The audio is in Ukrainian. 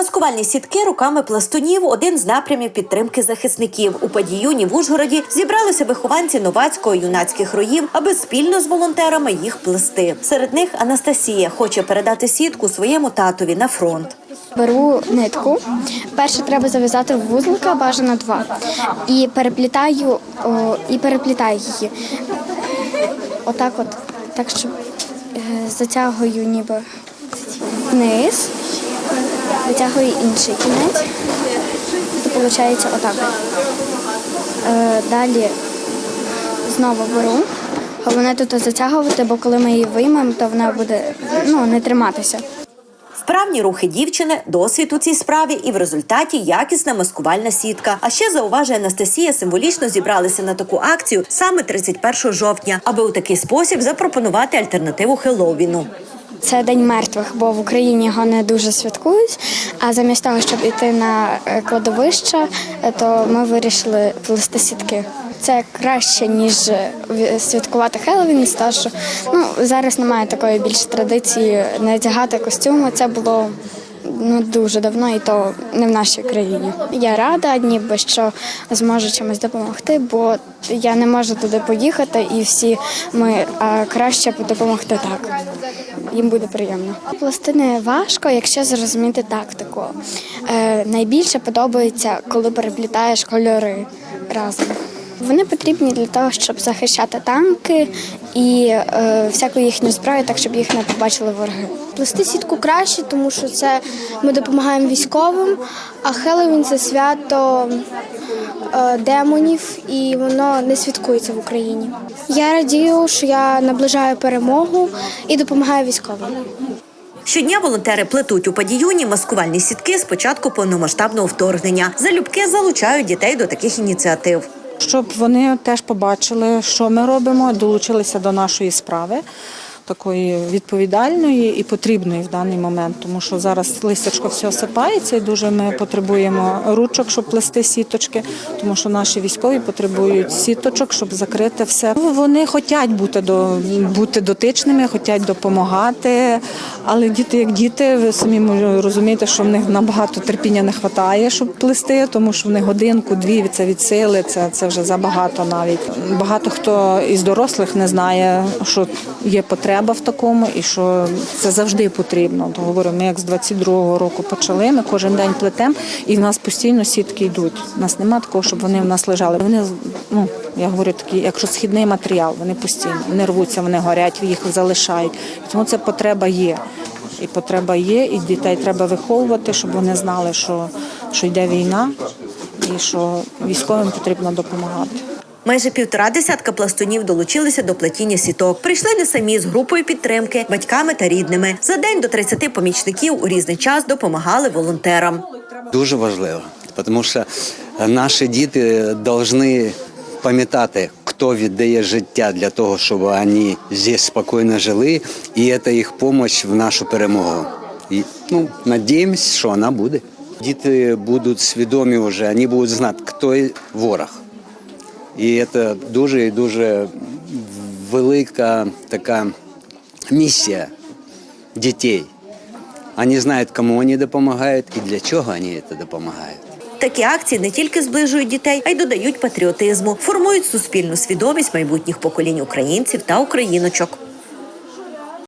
Маскувальні сітки руками пластунів один з напрямів підтримки захисників. У падіюні в Ужгороді зібралися вихованці новацького юнацьких роїв, аби спільно з волонтерами їх плести. Серед них Анастасія хоче передати сітку своєму татові на фронт. Беру нитку. Перше треба зав'язати в вузлика, бажано два. І переплітаю, о, і переплітаю її. Отак от. Так що е, затягую ніби вниз, витягую інший кінець. То виходить отак. Е, далі знову беру. Головне тут затягувати, бо коли ми її виймемо, то вона буде ну, не триматися. Вправні рухи дівчини, досвід у цій справі і в результаті якісна маскувальна сітка. А ще зауважує Анастасія, символічно зібралися на таку акцію саме 31 жовтня, аби у такий спосіб запропонувати альтернативу Хеллоуіну. Це День мертвих, бо в Україні його не дуже святкують. А замість того, щоб іти на е, кладовище, е, то ми вирішили плести сітки. Це краще ніж е, святкувати Хеллоуін, що ну зараз немає такої більш традиції не одягати костюми. Це було ну дуже давно, і то не в нашій країні. Я рада, ніби що зможу чимось допомогти, бо я не можу туди поїхати, і всі ми а краще допомогти так. Їм буде приємно. Пластини важко, якщо зрозуміти тактику. Е, найбільше подобається, коли переплітаєш кольори разом. Вони потрібні для того, щоб захищати танки і е, всяку їхню зброю, так щоб їх не побачили вороги. Плести сітку краще, тому що це ми допомагаємо військовим, а Хеллоуін – це свято демонів, і воно не святкується в Україні. Я радію, що я наближаю перемогу і допомагаю військовим. Щодня волонтери плетуть у падіюні маскувальні сітки з початку повномасштабного вторгнення. Залюбки залучають дітей до таких ініціатив. щоб вони теж побачили, що ми робимо, долучилися до нашої справи. Такої відповідальної і потрібної в даний момент, тому що зараз листячко все осипається, і дуже ми потребуємо ручок, щоб плести сіточки, тому що наші військові потребують сіточок, щоб закрити все. Ну, Вони хочуть бути до бути дотичними, хочуть допомагати. Але діти, як діти, ви самі розумієте, що в них набагато терпіння не вистачає, щоб плести, тому що в них годинку, дві це від сили, це, це вже забагато навіть. Багато хто із дорослих не знає, що є потреба в такому і що це завжди потрібно. То говорю, ми як з 22-го року почали, ми кожен день плетемо, і в нас постійно сітки йдуть. У нас немає такого, щоб вони в нас лежали. Вони ну я говорю, такі, якщо східний матеріал, вони постійно вони рвуться, вони горять, їх залишають. Тому це потреба є. І потреба є, і дітей треба виховувати, щоб вони знали, що, що йде війна і що військовим потрібно допомагати. Майже півтора десятка пластунів долучилися до плетіння сіток. Прийшли не самі з групою підтримки, батьками та рідними. За день до 30 помічників у різний час допомагали волонтерам. Дуже важливо, тому що наші діти повинні пам'ятати, хто віддає життя для того, щоб вони здесь спокійно жили, і це їх допомога в нашу перемогу. І ну, надіємося, що вона буде. Діти будуть свідомі вже, вони будуть знати, хто ворог. І це дуже і дуже велика така місія дітей. Вони знають, кому вони допомагають і для чого вони це допомагають. Такі акції не тільки зближують дітей, а й додають патріотизму, формують суспільну свідомість майбутніх поколінь українців та україночок.